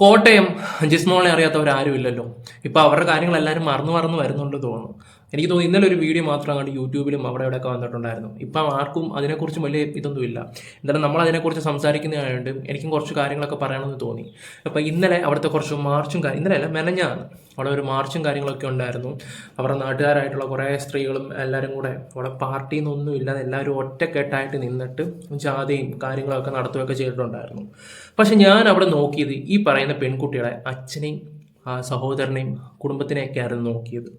കോട്ടയം ജിസ്മോളെ അറിയാത്തവരാരും ഇല്ലല്ലോ ഇപ്പൊ അവരുടെ കാര്യങ്ങൾ എല്ലാവരും മറന്നു മറന്നു വരുന്നുണ്ട് തോന്നുന്നു. എനിക്ക് തോന്നുന്നു ഇന്നലെ ഒരു വീഡിയോ മാത്രം കണ്ട് യൂട്യൂബിലും അവിടെ ഇവിടെയൊക്കെ വന്നിട്ടുണ്ടായിരുന്നു. ഇപ്പം ആർക്കും അതിനെക്കുറിച്ച് വലിയ ഇതൊന്നും ഇല്ല. എന്തായാലും നമ്മൾ അതിനെക്കുറിച്ച് സംസാരിക്കുന്നതായതുകൊണ്ട് എനിക്കും കുറച്ച് കാര്യങ്ങളൊക്കെ പറയണമെന്ന് തോന്നി. അപ്പം ഇന്നലെ അവിടുത്തെ കുറച്ച് മാർച്ചും ഇന്നലെ അല്ല മെനഞ്ഞാണ് അവിടെ ഒരു മാർച്ചും കാര്യങ്ങളൊക്കെ ഉണ്ടായിരുന്നു. അവരുടെ നാട്ടുകാരായിട്ടുള്ള കുറേ സ്ത്രീകളും എല്ലാവരും കൂടെ അവിടെ പാർട്ടിയിൽ നിന്നൊന്നും ഇല്ലാതെ എല്ലാവരും ഒറ്റക്കെട്ടായിട്ട് നിന്നിട്ട് ജാഥയും കാര്യങ്ങളൊക്കെ നടത്തുകയൊക്കെ ചെയ്തിട്ടുണ്ടായിരുന്നു. പക്ഷെ ഞാൻ അവിടെ നോക്കിയത് ഈ പറയുന്ന പെൺകുട്ടികളെ അച്ഛനെയും സഹോദരനെയും സഹോദരനെയും കുടുംബത്തിനെയൊക്കെയായിരുന്നു നോക്കിയത്.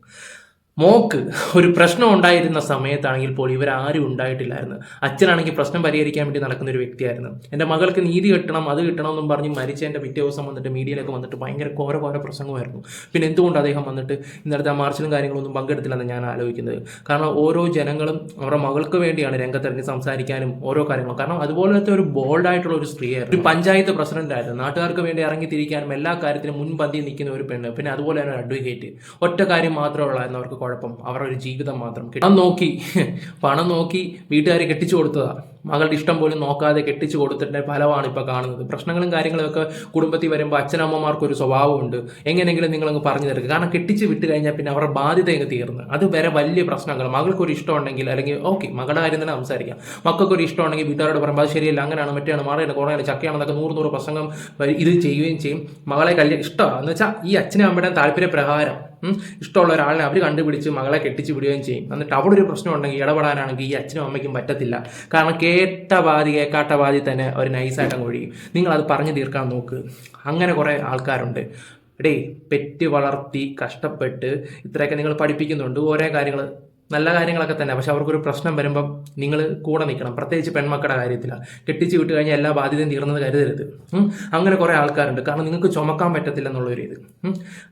മോക്ക് ഒരു പ്രശ്നം ഉണ്ടായിരുന്ന സമയത്താണെങ്കിൽ പോലും ആരും ഉണ്ടായിട്ടില്ലായിരുന്നു. അച്ഛനാണെങ്കിൽ പ്രശ്നം പരിഹരിക്കാൻ വേണ്ടി നടക്കുന്ന ഒരു വ്യക്തിയായിരുന്നു. എന്റെ മകൾക്ക് നീതി കിട്ടണം അത് കിട്ടണം എന്നും പറഞ്ഞ് മരിച്ചതിന്റെ പിറ്റേ ദിവസം വന്നിട്ട് മീഡിയയിലൊക്കെ വന്നിട്ട് ഭയങ്കര കോര കോര പ്രസംഗമായിരുന്നു. പിന്നെ എന്തുകൊണ്ട് അദ്ദേഹം വന്നിട്ട് ഇന്നലത്തെ ആ മാർച്ചിലും കാര്യങ്ങളൊന്നും പങ്കെടുത്തില്ലെന്ന് ഞാൻ ആലോചിക്കുന്നത്? കാരണം ഓരോ ജനങ്ങളും അവരുടെ മകൾക്ക് വേണ്ടിയാണ് രംഗത്തിറങ്ങി സംസാരിക്കാനും ഓരോ കാര്യങ്ങളും. കാരണം അതുപോലത്തെ ഒരു ബോൾഡായിട്ടുള്ള ഒരു സ്ത്രീയായിരുന്നു. ഒരു പഞ്ചായത്ത് പ്രസിഡന്റായിരുന്നു. നാട്ടുകാർക്ക് വേണ്ടി ഇറങ്ങി തിരിക്കാനും എല്ലാ കാര്യത്തിലും മുൻപന്തി നിൽക്കുന്ന ഒരു പെണ്ണ്. പിന്നെ അതുപോലെ തന്നെ ഒരു അഡ്വക്കേറ്റ് ഒറ്റ കാര്യം മാത്രമേ ഉള്ളായിരുന്നു അവർക്ക് കുഴപ്പം. അവരുടെ ഒരു ജീവിതം മാത്രം പണം നോക്കി. പണം നോക്കി വീട്ടുകാരെ കെട്ടിച്ചു കൊടുത്തതാ. മകളുടെ ഇഷ്ടം പോലും നോക്കാതെ കെട്ടിച്ചു കൊടുത്തിട്ട് ഫലമാണ് ഇപ്പോൾ കാണുന്നത്. പ്രശ്നങ്ങളും കാര്യങ്ങളൊക്കെ കുടുംബത്തിൽ വരുമ്പോൾ അച്ഛനമ്മമാർക്ക് ഒരു സ്വഭാവമുണ്ട്. എങ്ങനെയെങ്കിലും നിങ്ങളങ്ങ് പറഞ്ഞു തരുക. കാരണം കെട്ടിച്ച് വിട്ട് കഴിഞ്ഞാൽ പിന്നെ അവരുടെ ബാധ്യത അങ്ങ് തീർന്ന്. അത് വരെ വലിയ പ്രശ്നങ്ങൾ. മകൾക്ക് ഒരു ഇഷ്ടം ഉണ്ടെങ്കിൽ അല്ലെങ്കിൽ ഓക്കെ മകളുടെ കാര്യം തന്നെ സംസാരിക്കാം. മക്കൾക്ക് ഒരു ഇഷ്ടം ഉണ്ടെങ്കിൽ വീട്ടുകാരോട് പറയുമ്പോൾ അത് ശരിയല്ല അങ്ങനെയാണ് മറ്റേയാണ് മാറിയാണ് കുറേയാണ് ചക്കയാണെന്നൊക്കെ നൂറ് നൂറ് പ്രസംഗം ഇത് ചെയ്യുകയും ചെയ്യും. മകളെ കല്യാണം ഇഷ്ടമാണ് എന്ന് വെച്ചാൽ ഈ അച്ഛനും അമ്മയുടെയും താല്പര്യപ്രകാരം ഇഷ്ടമുള്ള ഒരാളിനെ അവർ കണ്ടുപിടിച്ച് മകളെ കെട്ടിച്ച് വിടുകയും ചെയ്യും. എന്നിട്ട് അവിടെ ഒരു പ്രശ്നം ഉണ്ടെങ്കിൽ ഇടപെടാനാണെങ്കിൽ ഈ അച്ഛനും അമ്മയ്ക്കും പറ്റത്തില്ല. കാരണം കേട്ട ബാധി കേക്കാട്ട ബാധി തന്നെ അവർ നൈസായിട്ട് അങ്ങ് നിങ്ങൾ അത് പറഞ്ഞു തീർക്കാൻ നോക്ക്. അങ്ങനെ കുറേ ആൾക്കാരുണ്ട്. എടേ പെറ്റ് വളർത്തി കഷ്ടപ്പെട്ട് ഇത്രയൊക്കെ നിങ്ങൾ പഠിപ്പിക്കുന്നുണ്ട്. ഓരോ കാര്യങ്ങൾ നല്ല കാര്യങ്ങളൊക്കെ തന്നെ. പക്ഷെ അവർക്കൊരു പ്രശ്നം വരുമ്പം നിങ്ങൾ കൂടെ നിൽക്കണം. പ്രത്യേകിച്ച് പെൺമക്കളുടെ കാര്യത്തിലാണ് കെട്ടിച്ച് വിട്ട് കഴിഞ്ഞാൽ എല്ലാ ബാധ്യതയും തീർന്നത് കരുതരുത്. അങ്ങനെ കുറേ ആൾക്കാരുണ്ട്. കാരണം നിങ്ങൾക്ക് ചുമക്കാൻ പറ്റത്തില്ല എന്നുള്ളൊരു ഇത്.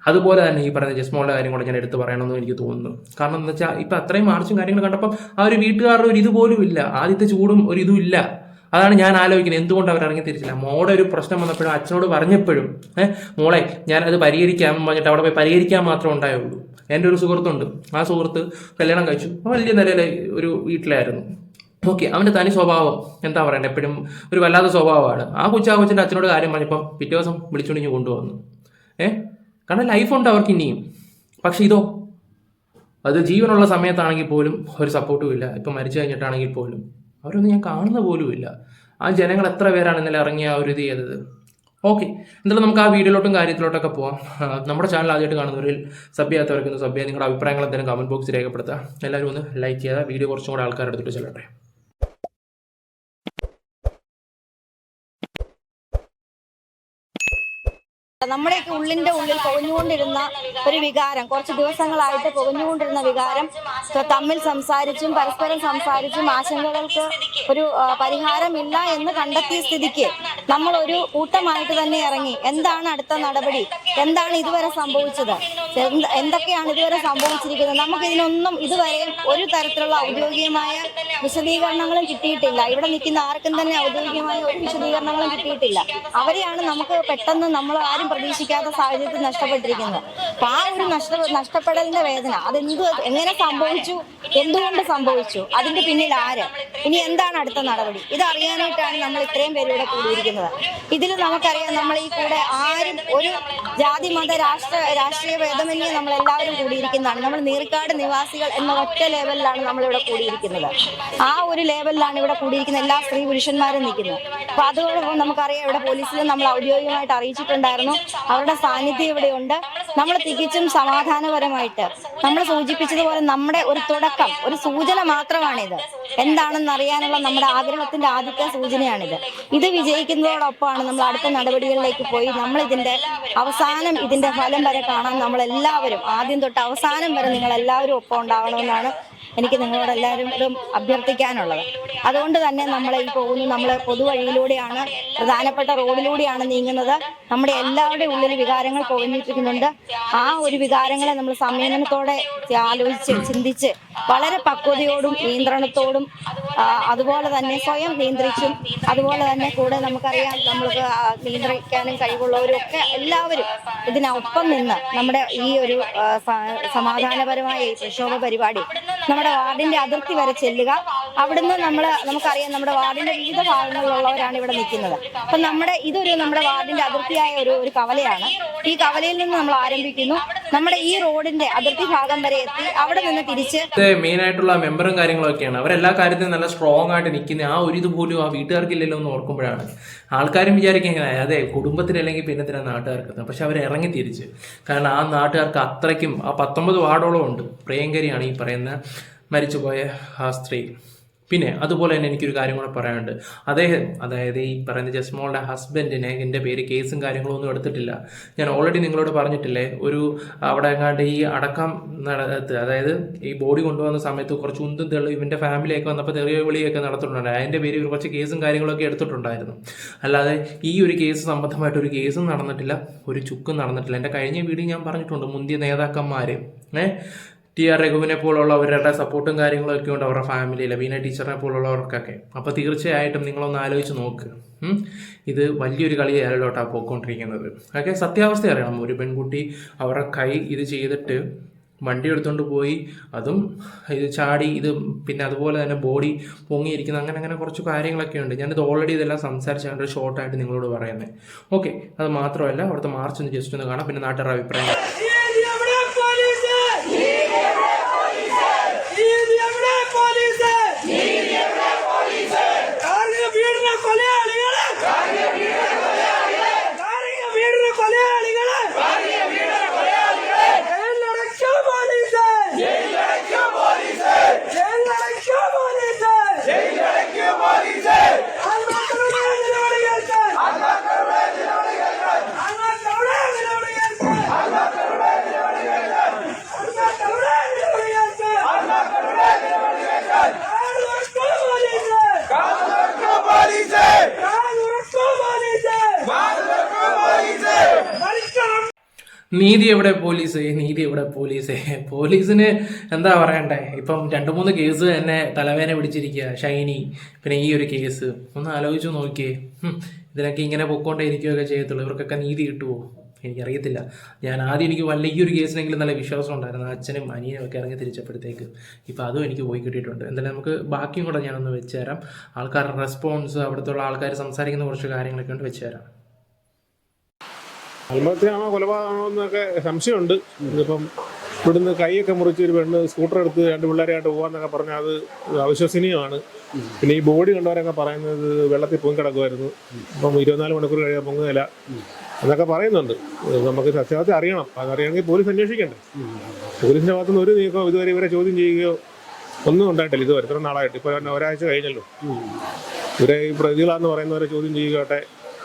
അതുപോലെ തന്നെ ഈ പറയുന്ന ജസ്മോളുടെ കാര്യം കൂടെ ഞാൻ എടുത്ത് പറയണമെന്ന് എനിക്ക് തോന്നുന്നു. കാരണം എന്ന് വെച്ചാൽ ഇപ്പം അത്രയും മാർച്ചും കാര്യങ്ങൾ കണ്ടപ്പം ആ ഒരു വീട്ടുകാരുടെ ഒരു ഇതുപോലും ഇല്ല. ആദ്യത്തെ ചൂടും ഒരു ഇതും ഇല്ല. അതാണ് ഞാൻ ആലോചിക്കുന്നത്. എന്തുകൊണ്ട് അവർ ഇറങ്ങി തിരിച്ചില്ല? മോടെ ഒരു പ്രശ്നം വന്നപ്പോഴും അച്ഛനോട് പറഞ്ഞപ്പോഴും ഏഹ് മോളെ ഞാനത് പരിഹരിക്കാം പറഞ്ഞിട്ട് അവിടെ പോയി പരിഹരിക്കാൻ മാത്രമേ ഉണ്ടായുള്ളൂ. എന്റെ ഒരു സുഹൃത്തുണ്ട്. ആ സുഹൃത്ത് കല്യാണം കഴിച്ചു. വലിയ നിലയിലെ ഒരു വീട്ടിലായിരുന്നു. ഓക്കെ അവന്റെ തനി സ്വഭാവം എന്താ പറയണ്ടേ? എപ്പോഴും ഒരു വല്ലാത്ത സ്വഭാവമാണ്. ആ കൊച്ചു കൊച്ചിന്റെ അച്ഛനോട് കാര്യം പറഞ്ഞപ്പം പിറ്റേ ദിവസം വിളിച്ചുണിഞ്ഞ് കൊണ്ടുവന്നു. ഏഹ് കാരണം ലൈഫുണ്ട് അവർക്ക് ഇനിയും. പക്ഷെ ഇതോ? അത് ജീവനുള്ള സമയത്താണെങ്കിൽ പോലും ഒരു സപ്പോർട്ടും ഇല്ല. ഇപ്പം മരിച്ചു കഴിഞ്ഞിട്ടാണെങ്കിൽ പോലും. അവരൊന്നും ഞാൻ കാണുന്ന പോലും ഇല്ല. ആ ജനങ്ങൾ എത്ര പേരാണ് ഇന്നലെ ഇറങ്ങിയ ഒരു ഇത് ചെയ്തത്? ഓക്കെ എന്തായാലും നമുക്ക് ആ വീഡിയോയിലോട്ടും കാര്യത്തിലോട്ടൊക്കെ പോവാം. നമ്മുടെ ചാനൽ ആദ്യമായിട്ട് കാണുന്നവരിൽ സബ് ചെയ്യാത്തവർക്ക് സബ് ചെയ്യാൻ നിങ്ങളുടെ അഭിപ്രായങ്ങൾ എന്തെങ്കിലും കമന്റ് ബോക്സിൽ രേഖപ്പെടുത്തുക. എല്ലാവരും ഒന്ന് ലൈക്ക് ചെയ്യുക. വീഡിയോ കുറച്ചും കൂടെ ആൾക്കാർ എടുത്തിട്ട് ചെല്ലട്ടെ. നമ്മുടെയൊക്കെ ഉള്ളിന്റെ ഉള്ളിൽ പൊകഞ്ഞുകൊണ്ടിരുന്ന ഒരു വികാരം കുറച്ച് ദിവസങ്ങളായിട്ട് പൊകഞ്ഞുകൊണ്ടിരുന്ന വികാരം തമ്മിൽ സംസാരിച്ചും പരസ്പരം സംസാരിച്ചും ആശങ്കകൾക്ക് ഒരു പരിഹാരമില്ല എന്ന് കണ്ടെത്തിയ സ്ഥിതിക്ക് നമ്മൾ ഒരു കൂട്ടമായിട്ട് തന്നെ ഇറങ്ങി. എന്താണ് അടുത്ത നടപടി? എന്താണ് ഇതുവരെ സംഭവിച്ചത്? എന്തൊക്കെയാണ് ഇതുവരെ സംഭവിച്ചിരിക്കുന്നത്? നമുക്ക് ഇതിനൊന്നും ഇതുവരെ ഒരു തരത്തിലുള്ള ഔദ്യോഗികമായ വിശദീകരണങ്ങളും കിട്ടിയിട്ടില്ല. ഇവിടെ നിൽക്കുന്ന ആർക്കും തന്നെ ഔദ്യോഗികമായ ഒരു വിശദീകരണങ്ങളും കിട്ടിയിട്ടില്ല. അവരെയാണ് നമുക്ക് പെട്ടെന്ന് നമ്മൾ ആരും പ്രതീക്ഷിക്കാത്ത സാഹചര്യത്തിൽ നഷ്ടപ്പെട്ടിരിക്കുന്നത്. അപ്പൊ ആ ഒരു നഷ്ട നഷ്ടപ്പെടലിന്റെ വേദന അതെന്ത് എങ്ങനെ സംഭവിച്ചു? എന്തുകൊണ്ട് സംഭവിച്ചു? അതിന്റെ പിന്നിൽ ആര്? ഇനി എന്താണ് അടുത്ത നടപടി? ഇത് അറിയാനായിട്ടാണ് നമ്മൾ ഇത്രയും പേരിവിടെ കൂടിയിരിക്കുന്നത്. ഇതിൽ നമുക്കറിയാം നമ്മൾ ഈ കൂടെ ആരും ഒരു ജാതി മത രാഷ്ട്ര രാഷ്ട്രീയ ഭേദമന്യേ നമ്മൾ എല്ലാവരും കൂടിയിരിക്കുന്നതാണ്. നമ്മൾ നീർക്കാട് നിവാസികൾ എന്ന ഒറ്റ ലെവലിലാണ് നമ്മളിവിടെ കൂടിയിരിക്കുന്നത്. ആ ഒരു ലെവലിലാണ് ഇവിടെ കൂടിയിരിക്കുന്ന എല്ലാ സ്ത്രീ പുരുഷന്മാരും നിൽക്കുന്നത്. അപ്പൊ അതോടൊപ്പം നമുക്കറിയാം ഇവിടെ പോലീസിൽ നമ്മൾ ഔദ്യോഗികമായിട്ട് അറിയിച്ചിട്ടുണ്ടായിരുന്നു. അവരുടെ സാന്നിധ്യം ഇവിടെയുണ്ട്. നമ്മൾ തികച്ചും സമാധാനപരമായിട്ട് നമ്മൾ സൂചിപ്പിച്ചതുപോലെ നമ്മുടെ ഒരു തുടക്കം ഒരു സൂചന മാത്രമാണിത്. എന്താണെന്ന് അറിയാനുള്ള നമ്മുടെ ആഗ്രഹത്തിന്റെ ആദ്യത്തെ സൂചനയാണിത്. ഇത് വിജയിക്കുന്നതോടൊപ്പമാണ് നമ്മൾ അടുത്ത നടപടികളിലേക്ക് പോയി. നമ്മൾ ഇതിന്റെ അവസാനം ഇതിന്റെ ഫലം വരെ കാണാൻ നമ്മൾ എല്ലാവരും ആദ്യം തൊട്ട് അവസാനം വരെ നിങ്ങൾ എല്ലാവരും ഒപ്പം ഉണ്ടാവണമെന്നാണ് എനിക്ക് നിങ്ങളോട് എല്ലാവരോടും അഭ്യർത്ഥിക്കാനുള്ളത്. അതുകൊണ്ട് തന്നെ നമ്മൾ ഈ പോകുന്നു നമ്മൾ പൊതുവഴിയിലൂടെയാണ് പ്രധാനപ്പെട്ട റോഡിലൂടെയാണ് നീങ്ങുന്നത്. നമ്മുടെ എല്ലാവരുടെയും ഉള്ളിൽ വികാരങ്ങൾ പോന്നിരിക്കുന്നുണ്ട് ആ ഒരു വികാരങ്ങളെ നമ്മൾ സംയമനത്തോടെ ആലോചിച്ച് ചിന്തിച്ച് വളരെ പക്വതയോടും നിയന്ത്രണത്തോടും അതുപോലെ തന്നെ സ്വയം നിയന്ത്രിച്ചും അതുപോലെ തന്നെ കൂടെ നമുക്കറിയാം നമ്മൾക്ക് നിയന്ത്രിക്കാനും കഴിവുള്ളവരും ഒക്കെ എല്ലാവരും ഇതിനൊപ്പം നിന്ന് നമ്മുടെ ഈ ഒരു സമാധാനപരമായ പ്രക്ഷോഭ പരിപാടി നമ്മുടെ വാർഡിന്റെ അതിർത്തി വരെ ചെല്ലുക. അവിടുന്ന് നമ്മൾ നമുക്കറിയാം നമ്മുടെ വാർഡിന്റെ വിവിധ ഭാഗങ്ങളിലുള്ളവരാണ് ഇവിടെ നിൽക്കുന്നത്. അപ്പൊ നമ്മുടെ ഇതൊരു നമ്മുടെ വാർഡിന്റെ അതിർത്തിയായ ഒരു ഒരു കവലയാണ്. ഈ കവലയിൽ നിന്ന് നമ്മൾ ആരംഭിക്കുന്നു. നമ്മുടെ ഈ റോഡിന്റെ അതിർത്തി ഭാഗം വരെ എത്തി. അവിടെ നിന്ന് തിരിച്ച് മെയിൻ ആയിട്ടുള്ള മെമ്പറും കാര്യങ്ങളൊക്കെയാണ്. അവരെല്ലാ കാര്യത്തിലും നല്ല സ്ട്രോങ് ആയിട്ട് നിൽക്കുന്ന ആ ഒരു ഇത് പോലും ആ വീട്ടുകാർക്കില്ലല്ലോ എന്ന് ഓർക്കുമ്പോഴാണ്. ആൾക്കാരും വിചാരിക്കുന്നത് അതെ കുടുംബത്തിലല്ലെങ്കിൽ പിന്നെ തന്നെ നാട്ടുകാർക്ക് പക്ഷെ അവർ ഇറങ്ങി തിരിച്ച്. കാരണം ആ നാട്ടുകാർക്ക് അത്രയ്ക്കും ആ പത്തൊമ്പത് വാർഡോളം ഉണ്ട്. പ്രിയങ്കരിയാണ് ഈ പറയുന്ന മരിച്ചുപോയ ആ സ്ത്രീ. പിന്നെ അതുപോലെ തന്നെ എനിക്കൊരു കാര്യം കൂടെ പറയാനുണ്ട്. അദ്ദേഹം അതായത് ഈ പറയുന്ന ജസ്മോളുടെ ഹസ്ബൻഡിനെ എന്റെ പേര് കേസും കാര്യങ്ങളും ഒന്നും എടുത്തിട്ടില്ല. ഞാൻ ഓൾറെഡി നിങ്ങളോട് പറഞ്ഞിട്ടില്ലേ ഒരു അവിടെ എങ്ങാണ്ട് ഈ അടക്കം നടത്ത് അതായത് ഈ ബോഡി കൊണ്ടുവന്ന സമയത്ത് കുറച്ച് ഉന്തും തെളിവ് ഇവന്റെ ഫാമിലിയൊക്കെ വന്നപ്പോൾ തെളിവ് വിളിയൊക്കെ നടത്തിയിട്ടുണ്ടായിരുന്നു അതിന്റെ പേര് കുറച്ച് കേസും കാര്യങ്ങളൊക്കെ എടുത്തിട്ടുണ്ടായിരുന്നു. അല്ലാതെ ഈ ഒരു കേസ് സംബന്ധമായിട്ട് ഒരു കേസും നടന്നിട്ടില്ല ഒരു ചുക്കും നടന്നിട്ടില്ല. എന്റെ കഴിഞ്ഞ വീഡിയോ ഞാൻ പറഞ്ഞിട്ടുണ്ട് മുന്തിയ നേതാക്കന്മാർ ഏഹ് ടി ആർ രഘുവിനെ പോലുള്ളവരുടെ സപ്പോർട്ടും കാര്യങ്ങളൊക്കെ ഉണ്ട് അവരുടെ ഫാമിലിയിൽ വീണ ടീച്ചറിനെ പോലുള്ളവർക്കൊക്കെ അപ്പോൾ തീർച്ചയായിട്ടും നിങ്ങളൊന്ന് ആലോചിച്ച് നോക്ക്. ഇത് വലിയൊരു കളിയായാലോട്ടാണ് പോയിക്കൊണ്ടിരിക്കുന്നത്. ഓക്കെ സത്യാവസ്ഥ അറിയണം. ഒരു പെൺകുട്ടി അവരുടെ കൈ ഇത് ചെയ്തിട്ട് വണ്ടി എടുത്തുകൊണ്ട് പോയി അതും ഇത് ചാടി ഇത് പിന്നെ അതുപോലെ തന്നെ ബോഡി പൊങ്ങിയിരിക്കുന്ന അങ്ങനെ അങ്ങനെ കുറച്ച് കാര്യങ്ങളൊക്കെ ഉണ്ട്. ഞാനിത് ഓൾറെഡി ഇതെല്ലാം സംസാരിച്ചാണ് ഒരു ഷോർട്ടായിട്ട് നിങ്ങളോട് പറയുന്നത് ഓക്കെ അത് മാത്രമല്ല അവിടുത്തെ മാർച്ച് ഒന്ന് ജസ്റ്റ് ഒന്ന് കാണാം. പിന്നെ നാട്ടുകാരുടെ അഭിപ്രായം നീതി എവിടെ പോലീസ്? നീതി എവിടെ പോലീസ്? പോലീസിന് എന്താ പറയണ്ടേ? ഇപ്പം രണ്ട് മൂന്ന് കേസ് തന്നെ തലവേന പിടിച്ചിരിക്കുക ഷൈനി. പിന്നെ ഈ ഒരു കേസ്. ഒന്ന് ആലോചിച്ച് നോക്കിയേ. ഇതിനൊക്കെ ഇങ്ങനെ പൊക്കോണ്ടേ ഇരിക്കുകയൊക്കെ ചെയ്യത്തുള്ളൂ. ഇവർക്കൊക്കെ നീതി കിട്ടുമോ എനിക്കറിയത്തില്ല. ഞാൻ ആദ്യം എനിക്ക് വല്ല ഈ ഒരു കേസിനെങ്കിലും നല്ല വിശ്വാസം ഉണ്ടായിരുന്നു. അച്ഛനും അനിയനും ഒക്കെ ഇറങ്ങി തിരിച്ചപ്പോഴത്തേക്ക്. ഇപ്പം അതും എനിക്ക് പോയി കിട്ടിയിട്ടുണ്ട്. എന്തായാലും നമുക്ക് ബാക്കിയും കൂടെ ഞാനൊന്ന് വെച്ചുതരാം. ആൾക്കാരുടെ റെസ്പോൺസ് അവിടുത്തെ ആൾക്കാർ സംസാരിക്കുന്ന കുറച്ച് കാര്യങ്ങളൊക്കെ ഉണ്ട് വെച്ച് തരാം ആത്മഹത്യയാണോ കൊലപാതകമാണോ എന്നൊക്കെ സംശയമുണ്ട്. ഇതിപ്പം ഇവിടുന്ന് കൈയൊക്കെ മുറിച്ച് ഒരു പെണ്ണ് സ്കൂട്ടർ എടുത്ത് രണ്ട് പിള്ളേരെയായിട്ട് പോകാന്നൊക്കെ പറഞ്ഞാൽ അത് അവിശ്വസനീയമാണ്. പിന്നെ ഈ ബോഡി കണ്ടവരൊക്കെ പറയുന്നത് വെള്ളത്തിൽ പൊങ്ങി കിടക്കുമായിരുന്നു ഇപ്പം ഇരുപത്തിനാല് മണിക്കൂർ കഴിയാൻ പൊങ്ങുകയില്ല എന്നൊക്കെ പറയുന്നുണ്ട്. നമുക്ക് സത്യാവസ്ഥ അറിയണം. അതറിയണമെങ്കിൽ പോലീസ് അന്വേഷിക്കണ്ടേ. പോലീസിന്റെ ഭാഗത്തുനിന്ന് ഒരു നീക്കമോ ഇതുവരെ ഇവരെ ചോദ്യം ചെയ്യുകയോ ഒന്നും ഉണ്ടായിട്ടില്ല ഇതുവരെ. ഇത്ര നാളായിട്ട്. തന്നെ ഒരാഴ്ച കഴിഞ്ഞല്ലോ. ഇവരെ ഈ പ്രതികളാന്ന് പറയുന്നവരെ ചോദ്യം ചെയ്യുകയാട്ടെ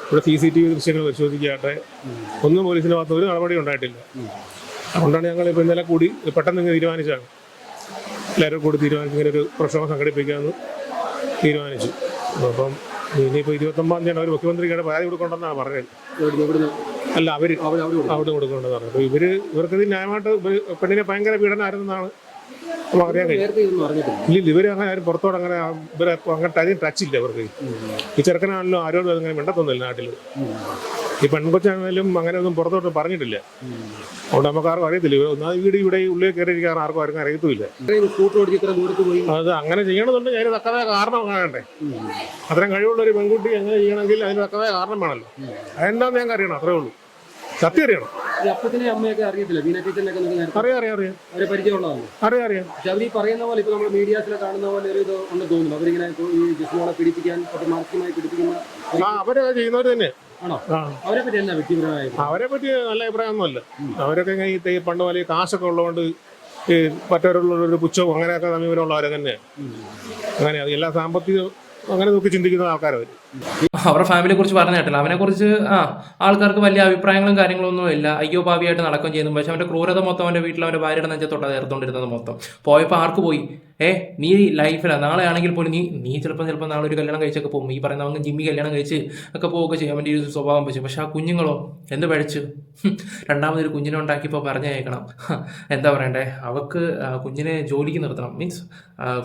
ഇവിടെ സി സി ടി വി ദൃശ്യങ്ങൾ പരിശോധിക്കാട്ടെ. ഒന്നും പോലീസിന്റെ ഭാഗത്ത് ഒരു നടപടി ഉണ്ടായിട്ടില്ല. അതുകൊണ്ടാണ് ഞങ്ങൾ ഇപ്പോൾ ഇന്നലെ കൂടി പെട്ടെന്ന് ഇങ്ങനെ തീരുമാനിച്ചാണ് എല്ലാവരും കൂടി തീരുമാനിച്ച് ഇങ്ങനെ ഒരു പ്രക്ഷോഭം സംഘടിപ്പിക്കാമെന്ന് തീരുമാനിച്ചു. അപ്പം ഇനിയിപ്പോൾ ഇരുപത്തൊമ്പതാം തീയതി അവർ മുഖ്യമന്ത്രിക്കാണ് പരാതി കൊടുക്കണമെന്നാണ് പറഞ്ഞത്. അല്ല അവർ അവിടെ കൊടുക്കണമെന്ന് പറഞ്ഞു അപ്പോൾ ഇവർ ഇവർക്കത് ന്യായമായിട്ട് പെണ്ണിനെ ഭയങ്കര പീഡനമായിരുന്നെന്നാണ് കഴിയും. ഇല്ല ഇവർ അങ്ങനെ ആരും പുറത്തോട് അങ്ങനെ ഇവരെ അങ്ങനെ അധികം ടച്ച് ഇല്ല ഇവർക്ക്. ഈ ചെറുക്കനാണല്ലോ ആരോടും അങ്ങനെ മിണ്ടത്തൊന്നുമില്ല നാട്ടിൽ ഈ പെൺകൊച്ചാണെങ്കിലും അങ്ങനെ ഒന്നും പുറത്തോട്ട് പറഞ്ഞിട്ടില്ല. അതുകൊണ്ട് നമുക്ക് ആർക്കും അറിയത്തില്ല. ഒന്നാമത് വീട് ഇവിടെ ഉള്ളിൽ കയറിയിരിക്കാൻ ആർക്കും ആർക്കും അറിയത്തുമില്ല. അത് അങ്ങനെ ചെയ്യണമെന്നുണ്ടെങ്കിൽ അതിന് തക്കതായ കാരണം കാണണ്ടേ? അത്രയും കഴിവുള്ള ഒരു പെൺകുട്ടി എങ്ങനെ ചെയ്യണമെങ്കിൽ അതിന് തക്കതായ കാരണം വേണമല്ലോ. അതെന്താന്ന് ഞങ്ങൾക്ക് അറിയണം അത്രേ ഉള്ളൂ. സത്യം അറിയണം. ഈ അപ്പത്തിനെ അമ്മയൊക്കെ അറിയത്തില്ല? വീണ ടീച്ചറിനൊക്കെ നിങ്ങൾക്ക് നേരത്തെ അറിയാം അറിയാം അറിയാം. അവരെ പരിചയമുള്ളതാണ്? അറിയാം അറിയാം. പക്ഷെ അവർ ഈ പറയുന്ന പോലെ ഇപ്പൊ നമ്മൾ മീഡിയാസിൽ കാണുന്ന പോലെ ഒരു ഇത് ഉണ്ടെന്ന് തോന്നുന്നു. അവരിങ്ങനെ ഈ ജിസ്മോളെ പിടിപ്പിക്കാൻ മാനസികമായി പിടിപ്പിക്കുന്ന ആ അവരത് ചെയ്യുന്നവർ തന്നെ. ആണോ? അവരെ പറ്റി എന്നാ വ്യക്തിപരമായ അവരെ പറ്റി നല്ല അഭിപ്രായമൊന്നുമല്ല. അവരൊക്കെ ഇങ്ങനെ ഈ തേ- പണ്ട് പോലെ കാശൊക്കെ ഉള്ളതുകൊണ്ട് ഈ മറ്റവരുള്ള ഒരു പുച്ഛവും അങ്ങനെയൊക്കെ സമീപനമുള്ളവരെ തന്നെയാണ് അങ്ങനെ അത് എല്ലാ സാമ്പത്തിക അങ്ങനെ നോക്കി ചിന്തിക്കുന്ന ആൾക്കാരവർ അവരുടെ ഫാമിലിയെ കുറിച്ച് പറഞ്ഞു കേട്ടില്ല. അവനെ കുറിച്ച് ആ ആൾക്കാർക്ക് വലിയ അഭിപ്രായങ്ങളും കാര്യങ്ങളൊന്നും ഇല്ല. അയ്യോ ഭാവിയായിട്ട് നടക്കുകയും ചെയ്യുന്നു. പക്ഷെ അവന്റെ ക്രൂരത മൊത്തം അവന്റെ വീട്ടിൽ അവന്റെ ഭാര്യയുടെ നെഞ്ചത്തോട്ട് ചേർത്തോണ്ടിരുന്നത് മൊത്തം. പോയപ്പോൾ ആർക്ക് പോയി? ഏ നീ ലൈഫിലാണ് നാളെ ആണെങ്കിൽ പോലും നീ നീ ചിലപ്പോൾ ചിലപ്പോൾ നാളെ ഒരു കല്യാണം കഴിച്ചൊക്കെ പോകും. ഈ പറയുന്ന അവൻ ജിമ്മി കല്യാണം കഴിച്ച് ഒക്കെ പോവുകയൊക്കെ ചെയ്യും. അവന്റെ ഒരു സ്വഭാവം വെച്ച്. പക്ഷെ ആ കുഞ്ഞുങ്ങളോ? എന്ത് പഴിച്ചു രണ്ടാമതൊരു കുഞ്ഞിനെ ഉണ്ടാക്കിയപ്പോൾ പറഞ്ഞേക്കണം എന്താ പറയണ്ടേ? അവക്ക് കുഞ്ഞിനെ ജോലിക്ക് നിർത്തണം. മീൻസ്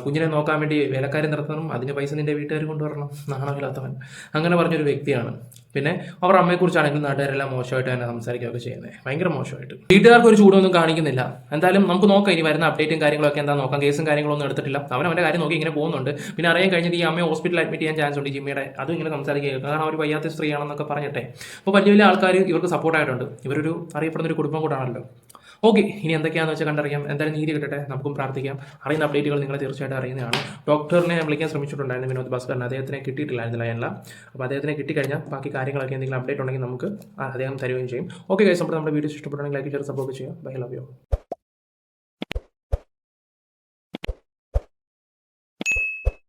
കുഞ്ഞിനെ നോക്കാൻ വേണ്ടി വേലക്കാരി നിർത്തണം. അതിന് പൈസ നിന്റെ വീട്ടുകാർ കൊണ്ടുവരണം. നാണമില്ലാത്തവൻ. അങ്ങനെ പറഞ്ഞൊരു വ്യക്തിയാണ്. പിന്നെ അവർ അമ്മയെക്കുറിച്ചാണെങ്കിലും നാട്ടുകാരെല്ലാം മോശമായിട്ട് തന്നെ സംസാരിക്കുകയൊക്കെ ചെയ്യുന്നത് ഭയങ്കര മോശമായിട്ട്. വീട്ടുകാർക്ക് ഒരു ചൂടൊന്നും കാണിക്കുന്നില്ല. എന്തായാലും നമുക്ക് നോക്കാം ഇനി വരുന്ന അപ്ഡേറ്റും കാര്യങ്ങളൊക്കെ എന്താ നോക്കാം. കേസും കാര്യങ്ങളൊന്നും എടുത്തിട്ടില്ല. അവൻ അവന്റെ കാര്യം നോക്കി ഇങ്ങനെ പോകുന്നുണ്ട്. പിന്നെ അറിയാൻ കഴിഞ്ഞത് ഈ അമ്മയെ ഹോസ്പിറ്റലിൽ അഡ്മിറ്റ് ചെയ്യാൻ ചാൻസ് ഉണ്ട് ജിമ്മിയുടെ. അതും ഇങ്ങനെ സംസാരിക്കുക കാരണം അവർ വയ്യാത്ത സ്ത്രീയാണെന്നൊക്കെ പറഞ്ഞിട്ടെ. അപ്പോൾ വലിയ വലിയ ആൾക്കാർ ഇവർക്ക് സപ്പോർട്ടായിട്ടുണ്ട് ഇവരൊരു അറിയപ്പെടുന്ന ഒരു കുടുംബം കൂടാണല്ലോ ഓക്കെ ഇനി എന്തൊക്കെയാണെന്ന് വെച്ചാൽ കണ്ടറിയാം. എന്തായാലും നീതി കിട്ടട്ടെ. നമുക്കും പ്രാർത്ഥിക്കാം. അറിയുന്ന അപ്ഡേറ്റുകൾ നിങ്ങൾ തീർച്ചയായിട്ടും അറിയുന്നതാണ്. ഡോക്ടറിനെ വിളിക്കാൻ ശ്രമിച്ചിട്ടുണ്ടായിരുന്നു വിനോദ് ഭാസ്കറിന് അദ്ദേഹത്തിനെ കിട്ടിയിട്ടില്ലായിരുന്നില്ല എല്ലാം അപ്പോൾ അദ്ദേഹത്തിനെ കിട്ടിക്കഴിഞ്ഞാൽ ബാക്കി കാര്യങ്ങളൊക്കെ എന്തെങ്കിലും അപ്ഡേറ്റ് ഉണ്ടെങ്കിൽ നമുക്ക് അദ്ദേഹം തരുകയും ചെയ്യും. ഓക്കെ ഗൈസ് നമ്മുടെ വീഡിയോസ് ഇഷ്ടപ്പെടുകയാണെങ്കിൽ ലൈക്ക് ചെയ്ത് സപ്പോർട്ട് ചെയ്യുക. Bye love you